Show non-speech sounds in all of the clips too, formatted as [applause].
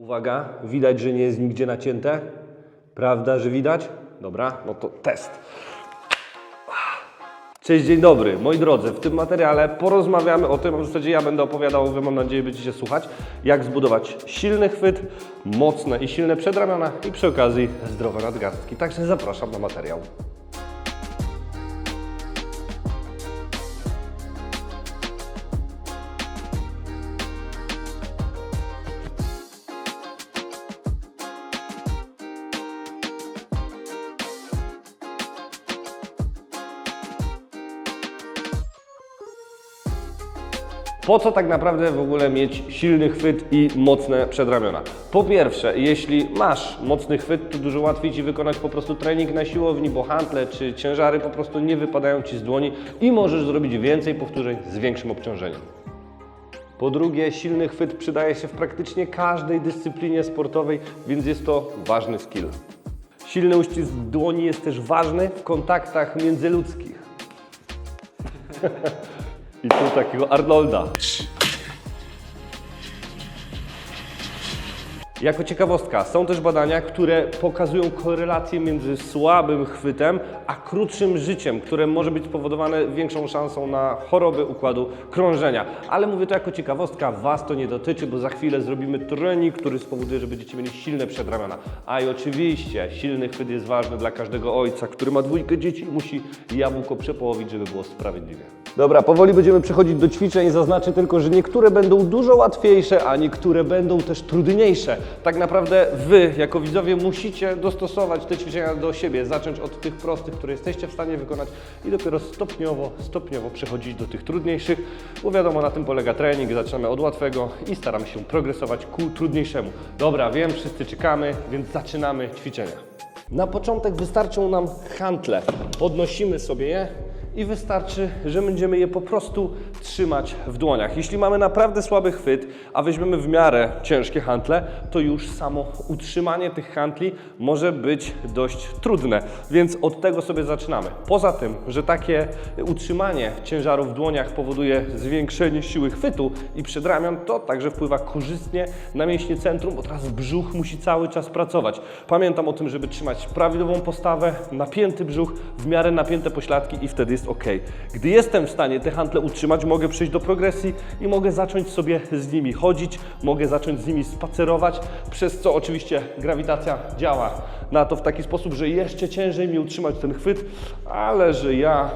Uwaga, widać, że nie jest nigdzie nacięte. Prawda, że widać? Dobra, no to test. Cześć, dzień dobry. Moi drodzy, w tym materiale porozmawiamy o tym, w zasadzie ja będę opowiadał, wy mam nadzieję będziecie słuchać, jak zbudować silny chwyt, mocne i silne przedramiona i przy okazji zdrowe nadgarstki. Także zapraszam na materiał. Po co tak naprawdę w ogóle mieć silny chwyt i mocne przedramiona? Po pierwsze, jeśli masz mocny chwyt, to dużo łatwiej Ci wykonać po prostu trening na siłowni, bo hantle czy ciężary po prostu nie wypadają Ci z dłoni i możesz zrobić więcej powtórzeń z większym obciążeniem. Po drugie, silny chwyt przydaje się w praktycznie każdej dyscyplinie sportowej, więc jest to ważny skill. Silny uścisk dłoni jest też ważny w kontaktach międzyludzkich. [laughs] I tu takiego Arnolda. Jako ciekawostka, są też badania, które pokazują korelację między słabym chwytem a krótszym życiem, które może być spowodowane większą szansą na choroby układu krążenia. Ale mówię to jako ciekawostka, Was to nie dotyczy, bo za chwilę zrobimy trening, który spowoduje, że będziecie mieli silne przedramiona. A i oczywiście silny chwyt jest ważny dla każdego ojca, który ma dwójkę dzieci musi jabłko przepołowić, żeby było sprawiedliwie. Dobra, powoli będziemy przechodzić do ćwiczeń. Zaznaczę tylko, że niektóre będą dużo łatwiejsze, a niektóre będą też trudniejsze. Tak naprawdę Wy, jako widzowie, musicie dostosować te ćwiczenia do siebie, zacząć od tych prostych, które jesteście w stanie wykonać i dopiero stopniowo, stopniowo przechodzić do tych trudniejszych, bo wiadomo, na tym polega trening. Zaczynamy od łatwego i staramy się progresować ku trudniejszemu. Dobra, wiem, wszyscy czekamy, więc zaczynamy ćwiczenia. Na początek wystarczą nam hantle. Podnosimy sobie je i wystarczy, że będziemy je po prostu trzymać w dłoniach. Jeśli mamy naprawdę słaby chwyt, a weźmiemy w miarę ciężkie hantle, to już samo utrzymanie tych hantli może być dość trudne, więc od tego sobie zaczynamy. Poza tym, że takie utrzymanie ciężaru w dłoniach powoduje zwiększenie siły chwytu i przedramion, to także wpływa korzystnie na mięśnie centrum, bo teraz brzuch musi cały czas pracować. Pamiętam o tym, żeby trzymać prawidłową postawę, napięty brzuch, w miarę napięte pośladki i wtedy jest ok. Gdy jestem w stanie te hantle utrzymać, mogę przejść do progresji i mogę zacząć sobie z nimi chodzić, mogę zacząć z nimi spacerować, przez co oczywiście grawitacja działa na to w taki sposób, że jeszcze ciężej mi utrzymać ten chwyt, ale że ja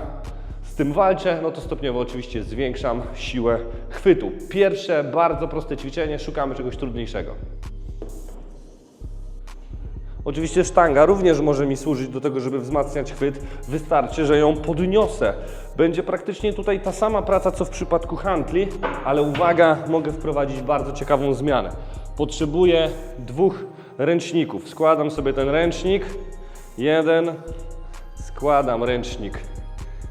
z tym walczę, no to stopniowo oczywiście zwiększam siłę chwytu. Pierwsze, bardzo proste ćwiczenie, szukamy czegoś trudniejszego. Oczywiście sztanga również może mi służyć do tego, żeby wzmacniać chwyt. Wystarczy, że ją podniosę. Będzie praktycznie tutaj ta sama praca, co w przypadku hantli, ale uwaga, mogę wprowadzić bardzo ciekawą zmianę. Potrzebuję dwóch ręczników. Składam sobie ten ręcznik. Jeden, składam ręcznik.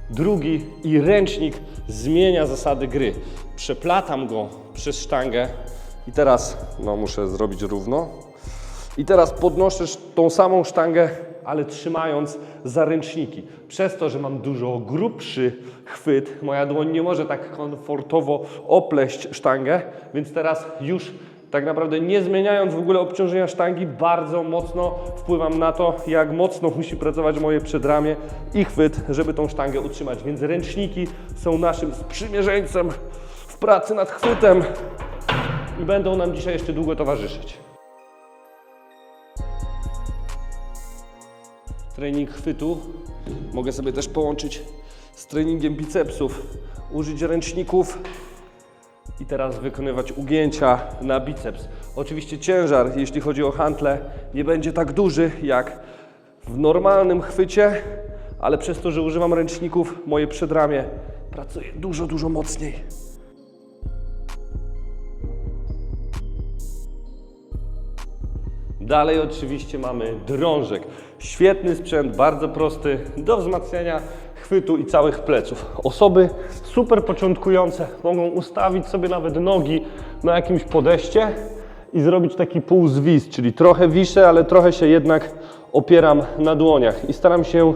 Drugi i ręcznik zmienia zasady gry. Przeplatam go przez sztangę i teraz no, muszę zrobić równo. I teraz podnoszę tą samą sztangę, ale trzymając za ręczniki. Przez to, że mam dużo grubszy chwyt, moja dłoń nie może tak komfortowo opleść sztangę, więc teraz już tak naprawdę nie zmieniając w ogóle obciążenia sztangi, bardzo mocno wpływam na to, jak mocno musi pracować moje przedramię i chwyt, żeby tą sztangę utrzymać. Więc ręczniki są naszym sprzymierzeńcem w pracy nad chwytem i będą nam dzisiaj jeszcze długo towarzyszyć. Trening chwytu mogę sobie też połączyć z treningiem bicepsów, użyć ręczników i teraz wykonywać ugięcia na biceps. Oczywiście ciężar, jeśli chodzi o hantle, nie będzie tak duży jak w normalnym chwycie, ale przez to, że używam ręczników, moje przedramię pracuje dużo, dużo mocniej. Dalej oczywiście mamy drążek. Świetny sprzęt, bardzo prosty do wzmacniania chwytu i całych pleców. Osoby super początkujące mogą ustawić sobie nawet nogi na jakimś podejście i zrobić taki półzwis, czyli trochę wiszę, ale trochę się jednak opieram na dłoniach i staram się,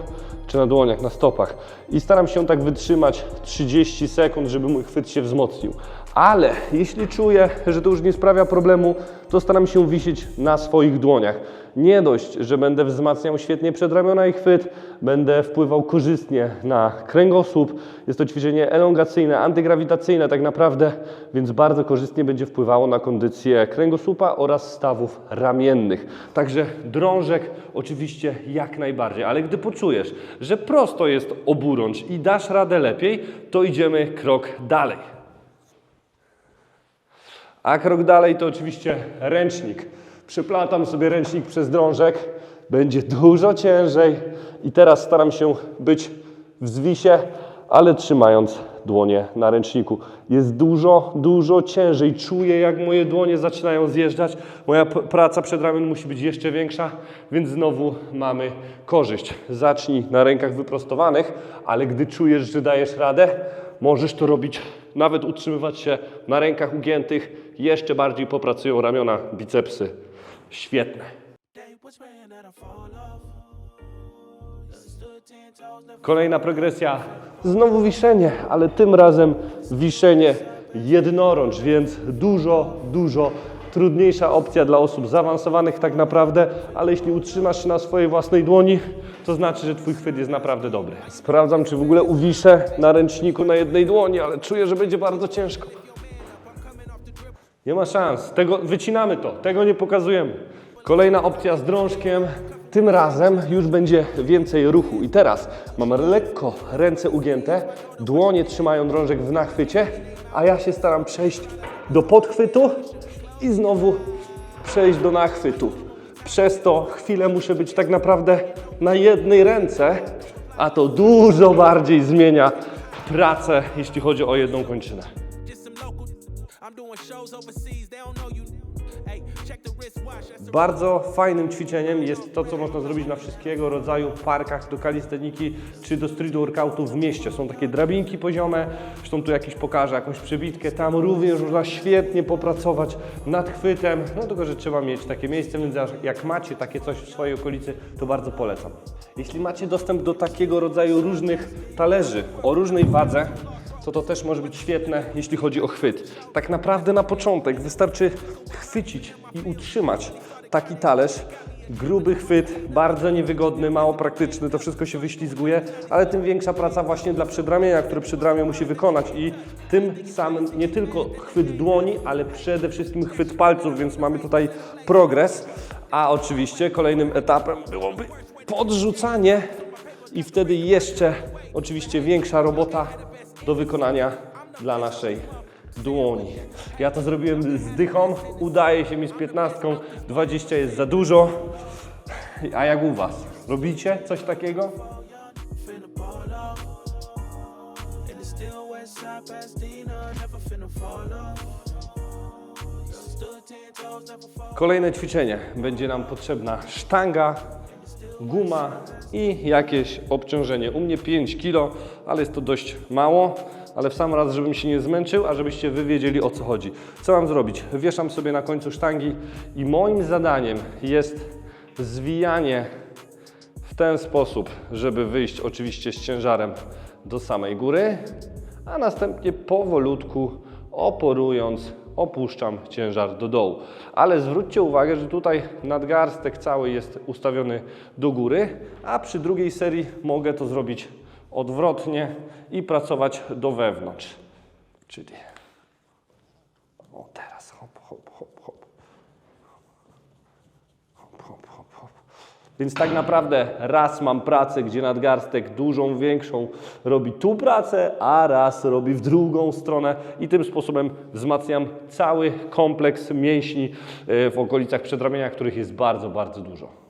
czy na dłoniach, na stopach i staram się tak wytrzymać 30 sekund, żeby mój chwyt się wzmocnił. Ale jeśli czuję, że to już nie sprawia problemu, to staram się wisieć na swoich dłoniach. Nie dość, że będę wzmacniał świetnie przedramiona i chwyt, będę wpływał korzystnie na kręgosłup. Jest to ćwiczenie elongacyjne, antygrawitacyjne tak naprawdę, więc bardzo korzystnie będzie wpływało na kondycję kręgosłupa oraz stawów ramiennych. Także drążek oczywiście jak najbardziej, ale gdy poczujesz, że prosto jest oburącz i dasz radę lepiej, to idziemy krok dalej. A krok dalej to oczywiście ręcznik. Przyplatam sobie ręcznik przez drążek, będzie dużo ciężej i teraz staram się być w zwisie, ale trzymając dłonie na ręczniku. Jest dużo, dużo ciężej. Czuję, jak moje dłonie zaczynają zjeżdżać. Moja praca przed ramion musi być jeszcze większa, więc znowu mamy korzyść. Zacznij na rękach wyprostowanych, ale gdy czujesz, że dajesz radę, możesz to robić, nawet utrzymywać się na rękach ugiętych. Jeszcze bardziej popracują ramiona, bicepsy. Świetne. Kolejna progresja. Znowu wiszenie, ale tym razem wiszenie jednorącz, więc dużo, dużo trudniejsza opcja dla osób zaawansowanych tak naprawdę, ale jeśli utrzymasz się na swojej własnej dłoni, to znaczy, że Twój chwyt jest naprawdę dobry. Sprawdzam, czy w ogóle uwiszę na ręczniku na jednej dłoni, ale czuję, że będzie bardzo ciężko. Nie ma szans. Tego, wycinamy to. Tego nie pokazujemy. Kolejna opcja z drążkiem. Tym razem już będzie więcej ruchu. I teraz mam lekko ręce ugięte, dłonie trzymają drążek w nachwycie, a ja się staram przejść do podchwytu i znowu przejść do nachwytu. Przez to chwilę muszę być tak naprawdę na jednej ręce, a to dużo bardziej zmienia pracę, jeśli chodzi o jedną kończynę. Bardzo fajnym ćwiczeniem jest to, co można zrobić na wszystkiego rodzaju parkach do kalisteniki czy do street workoutu w mieście. Są takie drabinki poziome, zresztą tu jakiś pokażę jakąś przebitkę. Tam również można świetnie popracować nad chwytem, no tylko, że trzeba mieć takie miejsce, więc jak macie takie coś w swojej okolicy, to bardzo polecam. Jeśli macie dostęp do takiego rodzaju różnych talerzy o różnej wadze, to to też może być świetne, jeśli chodzi o chwyt. Tak naprawdę na początek wystarczy chwycić i utrzymać taki talerz. Gruby chwyt, bardzo niewygodny, mało praktyczny, to wszystko się wyślizguje, ale tym większa praca właśnie dla przedramienia, które przedramię musi wykonać i tym samym nie tylko chwyt dłoni, ale przede wszystkim chwyt palców, więc mamy tutaj progres. A oczywiście kolejnym etapem byłoby podrzucanie i wtedy jeszcze oczywiście większa robota do wykonania dla naszej dłoni. Ja to zrobiłem z dychą, udaje się mi z 15, 20 jest za dużo. A jak u Was? Robicie coś takiego? Kolejne ćwiczenie. Będzie nam potrzebna sztanga, guma i jakieś obciążenie. U mnie 5 kg, ale jest to dość mało. Ale w sam raz, żebym się nie zmęczył, a żebyście wy wiedzieli o co chodzi. Co mam zrobić? Wieszam sobie na końcu sztangi i moim zadaniem jest zwijanie w ten sposób, żeby wyjść oczywiście z ciężarem do samej góry, a następnie powolutku oporując opuszczam ciężar do dołu. Ale zwróćcie uwagę, że tutaj nadgarstek cały jest ustawiony do góry, a przy drugiej serii mogę to zrobić odwrotnie i pracować do wewnątrz. Czyli o teraz hop, hop, hop, hop, hop, hop. Więc tak naprawdę raz mam pracę, gdzie nadgarstek dużą, większą robi tu pracę, a raz robi w drugą stronę i tym sposobem wzmacniam cały kompleks mięśni e, w okolicach przedramienia, których jest bardzo, bardzo dużo.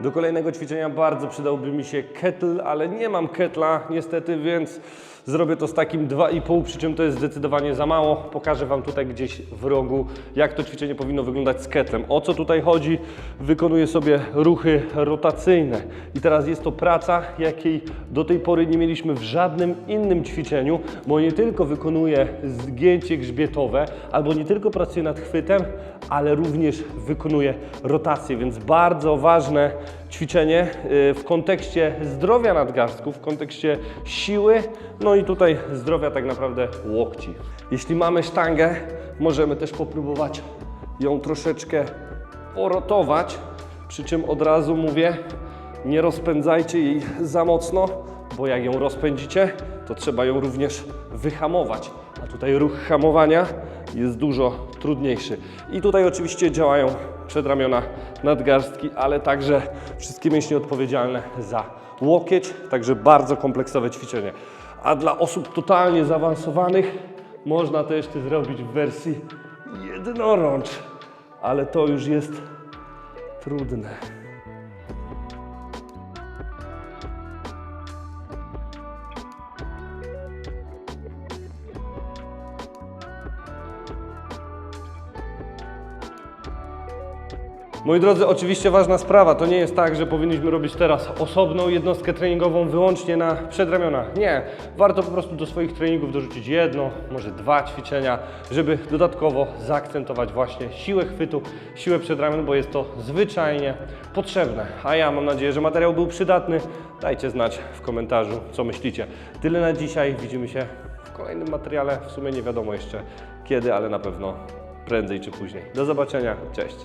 Do kolejnego ćwiczenia bardzo przydałby mi się kettle, ale nie mam ketla niestety, więc zrobię to z takim 2,5, przy czym to jest zdecydowanie za mało. Pokażę Wam tutaj gdzieś w rogu, jak to ćwiczenie powinno wyglądać z ketlem. O co tutaj chodzi? Wykonuję sobie ruchy rotacyjne. I teraz jest to praca, jakiej do tej pory nie mieliśmy w żadnym innym ćwiczeniu, bo nie tylko wykonuję zgięcie grzbietowe, albo nie tylko pracuję nad chwytem, ale również wykonuję rotację, więc bardzo ważne, ćwiczenie y, w kontekście zdrowia nadgarstków, w kontekście siły, no i tutaj zdrowia tak naprawdę łokci. Jeśli mamy sztangę, możemy też popróbować ją troszeczkę porotować, przy czym od razu mówię, nie rozpędzajcie jej za mocno, bo jak ją rozpędzicie, to trzeba ją również wyhamować. A tutaj ruch hamowania jest dużo trudniejszy. I tutaj oczywiście działają przedramiona, nadgarstki, ale także wszystkie mięśnie odpowiedzialne za łokieć, także bardzo kompleksowe ćwiczenie. A dla osób totalnie zaawansowanych można to zrobić w wersji jednorącz, ale to już jest trudne. Moi drodzy, oczywiście ważna sprawa, to nie jest tak, że powinniśmy robić teraz osobną jednostkę treningową wyłącznie na przedramiona. Nie, warto po prostu do swoich treningów dorzucić jedno, może dwa ćwiczenia, żeby dodatkowo zaakcentować właśnie siłę chwytu, siłę przedramion, bo jest to zwyczajnie potrzebne. A ja mam nadzieję, że materiał był przydatny. Dajcie znać w komentarzu, co myślicie. Tyle na dzisiaj, widzimy się w kolejnym materiale, w sumie nie wiadomo jeszcze kiedy, ale na pewno prędzej czy później. Do zobaczenia, cześć!